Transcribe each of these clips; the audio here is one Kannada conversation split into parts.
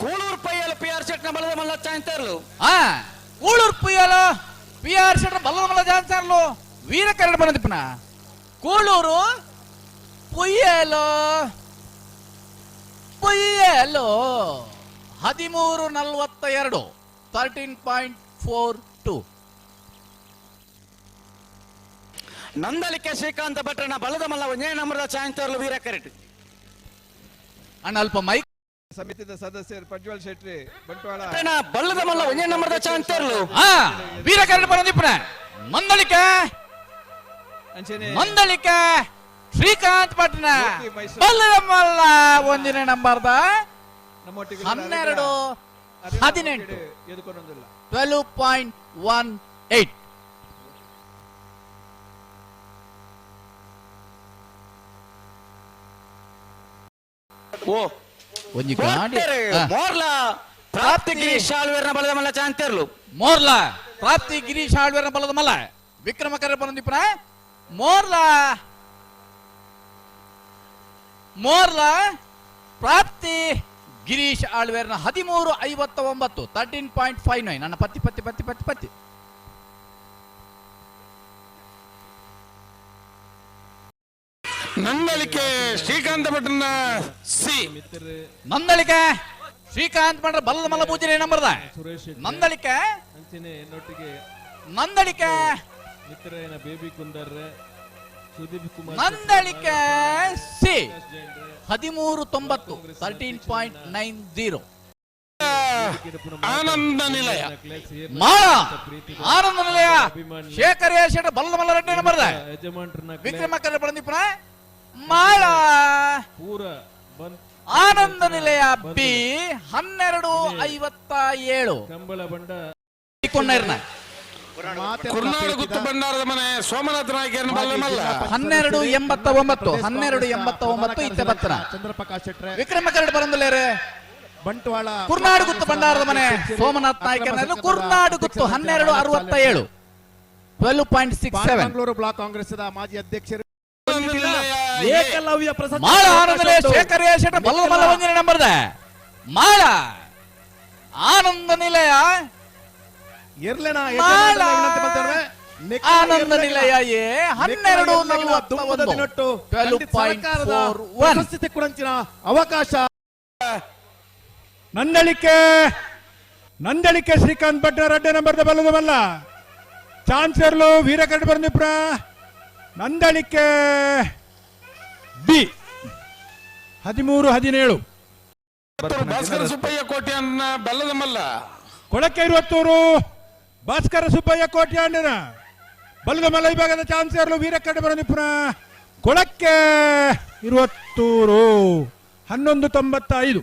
ಕೂಳೂರು ಪೈಯಲು ಪಿ ಆರ್ ಶೆಟ್ನ ಬಲದ ಮಲ್ಲ ಚಾಂತರ್ಲು ఆ కూళూరు పుయ్యాలో పిఆర్ షెటర్ బల్లమల్ల జాన్సర్లు వీరకరణ పనదిపిన కూళూరు పుయ్యేలో పుయ్యేలో ಹದಿಮೂರು ನಲ್ವತ್ತ ಎರಡು thirteen point four two Nandalike Shrikanth ಭಟ್ರನ ಬಲದ ಮಲ್ಲ ಒಂದೇ ನಂಬರದ ಚಾಂತರ್ಲು ವೀರ ಕರೆಟ್ ಅಣ್ಣ ಅಲ್ಪ ಮೈಕ್ ಸಮಿತಿದ ಸದಸ್ಯರು ಪ್ರಜ್ವಲ್ ಶೆಟ್ಟಿ ಬಂಟ್ವಾಳ. ಬಲ್ಲದ ಮಲ್ಲ ಒಂದೇ ನಂಬರದ ಚಾಂತರ್ಲು ಆ ವೀರಕರಣ ಪನದಿಪಿನ ಮಂದಳಿಕೆ ಅಂಚನೆ ಮಂದಳಿಕೆ ಶ್ರೀಕಾಂತ್ ಪಟ್ನ. ಬಲ್ಲದ ಮಲ್ಲ ಒಂದಿನ ಒಂದನೇ ನಂಬರ್ದ ನಮ್ಮೊಟ್ಟಿಗೆ ಹನ್ನೆರಡು ಹದಿನೆಂಟು. ಎದುಕೊಂಡೊಂದಿಲ್ಲ twelve point one eight O ಒಂಜಿ ಗಾಡಿ ಕೊಟ್ಟರೆ ಆ, ಮೋರ್ಲ ಪ್ರಾಪ್ತಿಗಿರಿ ಶಾಲ್ವೇರ್ನ ಬಲದ ಮಲ್ಲ ಚಾಂತರ್ಲು ಮೋರ್ಲ ಪ್ರಾಪ್ತಿ ಗಿರೀಶ್ ಹಾಡ್ವೇರ ಬಲದ ಮಲ್ಲ ವಿಕ್ರಮಕರ ಬಂದಿಪ್ಪನ ಮೋರ್ಲ ಮೋರ್ಲ ಪ್ರಾಪ್ತಿ ಗಿರೀಶ್ ಆಳ್ವೇರ್ನ ಹದಿಮೂರು ಐವತ್ತ ಒಂಬತ್ತು ತರ್ಟೀನ್ ಪಾಯಿಂಟ್ ಫೈವ್ ನೈನ್ ನನ್ನ ಪತ್ತಿ ಪತ್ತಿ ಪತ್ತಿ ಪತ್ತಿ ಪತ್ತಿ ನಂದಲಿಕೆ ಶ್ರೀಕಾಂತ ಭಟ್ರನ ಸಿ. ನನ್ನಳಿಕೆ ನಂದಳಿಕೆ ಶ್ರೀಕಾಂತ್ ಭಟ್ರ ಬಲ್ಲ ಮಲ್ಲ ಪೂಜೆ ನಂಬರ್ದ? ನಂದಳಿಕೆ ನಂದಳಿಕೆ ಮಿತ್ರನ ಬೇಬಿ ಸುದೀಪ್ ಕುಮಾರ್ ಸಿ. ಹದಿಮೂರು ತೊಂಬತ್ತು thirteen point nine zero Ananda Nilaya. Mala! Ananda ನಿಲಯ. ಶೇಖರ್ ಶೇಟ್ ಬಲ್ಲ ಮಲ್ಲ ರೆಡ್ಡಿ ನಂಬರ್ದ? ಯಜಮಾನ್ರನ್ನ ವಿಕ್ರಮಕರ ಬಂದಿಪ್ಪನ ಮಾಳ. ಆನಂದ ನಿಲಯ ಬಿ ಹನ್ನೆರಡು ಐವತ್ತ ಏಳು ಕಂಬಳ ಬಂಡ ಕುರ್ನಾಡು ಗುತ್ತು ಭಂಡಾರದ ಮನೆ ಸೋಮನಾಥ ನಾಯಕರನ್ನ ಹನ್ನೆರಡು ಎಂಬತ್ತ ಒಂಬತ್ತು ಹನ್ನೆರಡು ಎಂಬತ್ತ ಒಂಬತ್ತು ಇತ್ತೆ ಬತ್ತನ ಚಂದ್ರಪ್ರಕಾಶ್ ಶೆಟ್ರೆ. ವಿಕ್ರಮಕರಡ್ ಬರಂದಲೇರೆ ಬಂಟ್ವಾಳ ಕುರ್ನಾಡು ಗುತ್ತು ಭಂಡಾರದ ಮನೆ ಸೋಮನಾಥ್ ನಾಯ್ಕ ಕುರ್ನಾಡು ಗುತ್ತು ಹನ್ನೆರಡು ಅರವತ್ತ ಏಳು twelve point six seven Mangaluru block Congress ಮಾಜಿ ಅಧ್ಯಕ್ಷರು ಏಕಲವ್ಯ ಪ್ರಶಸ್ತಿ ಮಾಳ ಆನಂದಲೇ ಶೇಖರ್ ಶೆಟ್ಟ ಬಲ್ಲ ಬಲ್ಲ ಒಂದಿನ ನಂಬರ್ದ. ಮಾಳ! ಆನಂದ ನಿಲಯ. ಇರ್ಲೇನ ಮಾಳ! ಆನಂದ. ನಿಲಯ ಎ ಹನ್ನೆರಡು ನಲವತ್ತು ಪ್ರಶಸ್ತಿ ತೆಕ್ಕೊಡಂಚಿನ ಅವಕಾಶ. ನಂದಳಿಕೆ ನಂದಳಿಕೆ ಶ್ರೀಕಾಂತ್ ಭಟ್ರ ರಡ್ಡೆ ನಂಬರ್ದ ಬಲ್ಲದ ಬಲ್ಲ. ಚಾನ್ಸರ್ಲು ವೀರಕಟ್ಟ ಬಂದಿಪ್ರ ನಂದಳಿಕೆ. ಬಿ ಹದಿಮೂರು ಹದಿನೇಳು. ಭಾಸ್ಕರ ಸುಬ್ಬಯ್ಯ ಕೋಟೆ ಬೆಲ್ಲದ ಮಲ್ಲ. ಕೊಳಕ್ಕೆ ಇರುವತ್ತೂರು ಭಾಸ್ಕರ ಸುಬ್ಬಯ್ಯ ಕೋಟ್ಯಾಂಡನ ಬಲ್ಲದ ಮಲ್ಲ ವಿಭಾಗದ ಚಾನ್ಸರ್ಲು ವೀರಕರಡ್ ಬಂದಿಪ್ರ ಕೊಳಕ್ಕೆ ಇರುವತ್ತೂರು ಹನ್ನೊಂದು ತೊಂಬತ್ತೈದು.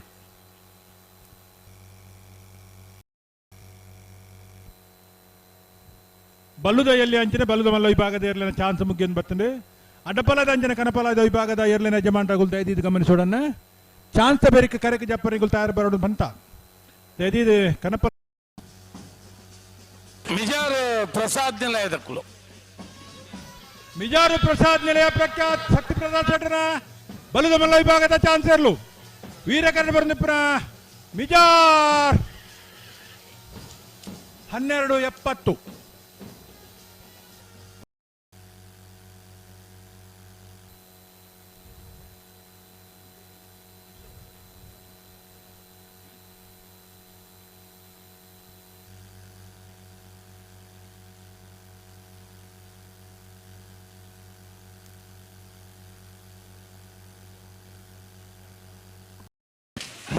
ಬಲ್ಲುದ ಎಲ್ಲಿ ಅಂಚನೆ ಬಲ್ಲುದ ಮಲ್ಲ ವಿಭಾಗದ ಚಾನ್ಸ್ ಮುಗಿಯನ್ನು ಬರ್ತದೆ. ಅಡ್ಡಪಲದ ಅಂಜನ ಕನಪಲದ ವಿಭಾಗದ ಏರ್ಲಿನ ಯಜಮಾನರಾಗುಲ್ ದಯದೀದ್ ಗಮನಿಸೋಡನ್ನ ಚಾನ್ಸ್ ಬೇರಿಕೆ ಕರೆಗೆ ಜಪ್ಪರಿಗುಲ್ ತಯಾರು ಬರೋದು ಬಂತ. ದಯದೀದ್ ಕನಪ ಮಿಜಾರ್ ಪ್ರಸಾದ್ ನಿಲಯದಕ್ಕಲು ಮಿಜಾರು ಪ್ರಸಾದ್ ನಿಲಯ ಪ್ರಖ್ಯಾತ್ ಶಕ್ತಿ ಪ್ರಸಾದ್ ಶೆಟ್ಟರ ಬಲದ ಮಲ್ಲ ವಿಭಾಗದ ಚಾನ್ಸರ್ಲು. ವೀರಕರಣ ಬಂದಿಪ್ಪನ ಮಿಜಾರ್. ಹನ್ನೆರಡು ಎಪ್ಪತ್ತು.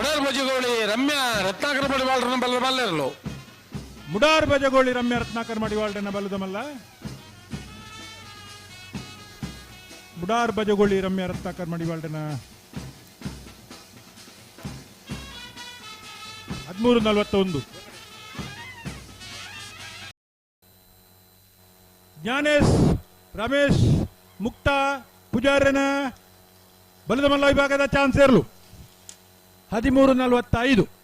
ಮುಡರ್ ಭಜಗೋಳಿ ರಮ್ಯಾ ರತ್ನಾಕರ ಮಡಿವಾಳ್ರನ್ನ ಬಲ್ಲ ಬಲ್ಲರಲು ಮುಡಾರ್ ಬಜಗೋಳಿ ರಮ್ಯ ರತ್ನಾಕರ್ ಮಡಿವಾಳ್ರನ್ನ ಬಲ್ಲದಮಲ್ಲ ಮಲ್ಲ? ಮುಡಾರ್ ಬಜಗೋಳಿ ರಮ್ಯ ರತ್ನಾಕರ್ ಮಡಿವಾಳ್ರನ್ನ ಹದಿಮೂರು ನಲವತ್ತೊಂದು. ಜ್ಞಾನೇಶ್, ರಮೇಶ್, ಮುಕ್ತ ಪೂಜಾರ್ಯನ ಬಲದ ಮಲ್ಲ ವಿಭಾಗದ ಚಾನ್ಸ್ ಇರಲು ಹದಿಮೂರು ನಲವತ್ತೈದು.